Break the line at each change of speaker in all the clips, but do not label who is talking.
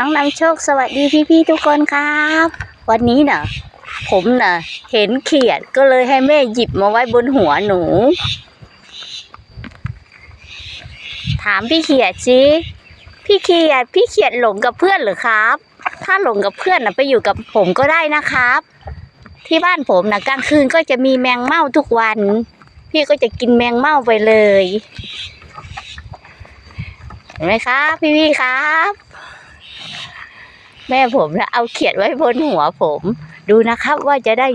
น้องนำโชคสวัสดีพี่ๆทุกคนครับ วันนี้น่ะ ผมน่ะ เห็นเขียดก็เลยให้แม่หยิบมาไว้บนหัวหนู ถามพี่เขียดสิพี่เขียดพี่เขียดหลงกับเพื่อนหรือครับ ถ้าหลงกับเพื่อนน่ะไปอยู่กับผมก็ได้นะครับ ที่บ้านผมนะกลางคืนก็จะมีแมงเม่าทุกวัน พี่ก็จะกินแมงเม่าไปเลยเห็นไหมครับ พี่ๆครับ แม่ผมนะเอาเขียดไว้บนหัวผม ดูนะครับว่าจะได้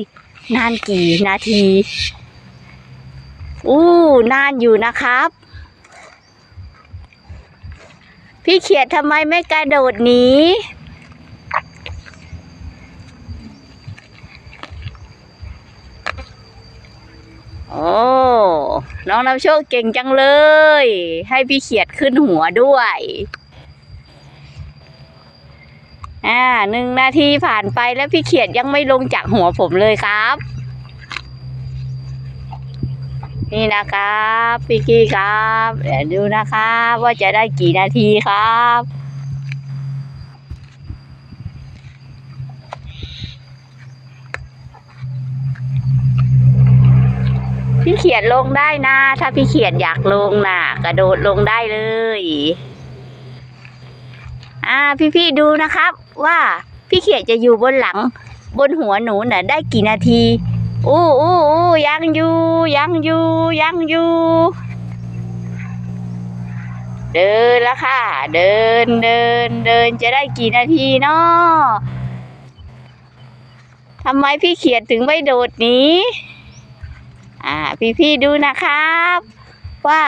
นานกี่นาที อู้ นานอยู่นะครับ พี่เขียดทำไมไม่กระโดดหนีโอ้น้องน้ำโชคเก่งจังเลย ให้พี่เขียดขึ้นหัวด้วย อ่าหนึ่งนาทีผ่านไปแล้วพี่เขียดยังไม่ลงจากหัวผมเลยครับ นี่นะครับพี่กี้ครับเดี๋ยวดูนะครับว่าจะได้กี่นาทีครับพี่เขียดลงได้นะ ถ้าพี่เขียดอยากลงนะกระโดดลงได้เลย อ่า พี่ๆดูนะครับ ว่าพี่เขียดจะอยู่บนหลัง บนหัวหนูน่ะ ได้กี่นาทีอู้อู้อู้ยังอยู่ยังอยู่ยังอยู่เดินแล้วค่ะ เดินเดินเดินจะได้กี่นาทีเนาะทำไมพี่เขียดถึงไม่โดดหนีอ่า พี่ๆดูนะครับ ว่า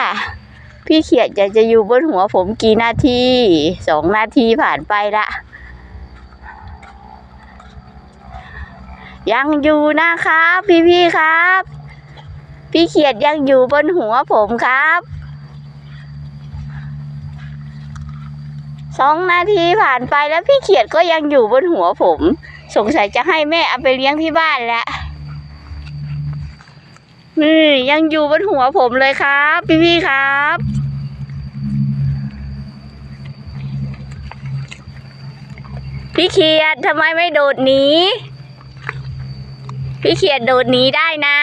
พี่เขียดจะจะอยู่บนหัวผมกี่นาทีสองนาทีผ่านไปละ ยังอยู่นะครับ พี่พี่ครับ พี่เขียดยังอยู่บนหัวผมครับสองนาทีผ่านไปแล้วพี่เขียดก็ยังอยู่บนหัวผม สงสัยจะให้แม่เอาไปเลี้ยงที่บ้านแล้วนี่ยังอยู่บนหัวผมเลยครับ พี่พี่ครับ พี่เขียดทำไมไม่โดดหนี พี่เขียดโดดหนีได้นะ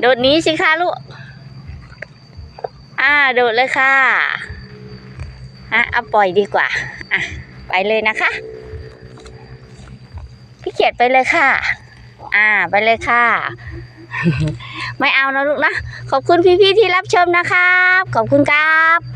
โดดหนีสิคะลูก อ่า โดดเลยค่ะ อะเอาปล่อยดีกว่า อะ ไปเลยนะคะ พี่เขียดไปเลยค่ะ อ่า ไปเลยค่ะไม่เอานะลูกนะ ขอบคุณพี่ๆที่รับชมนะครับ ขอบคุณครับ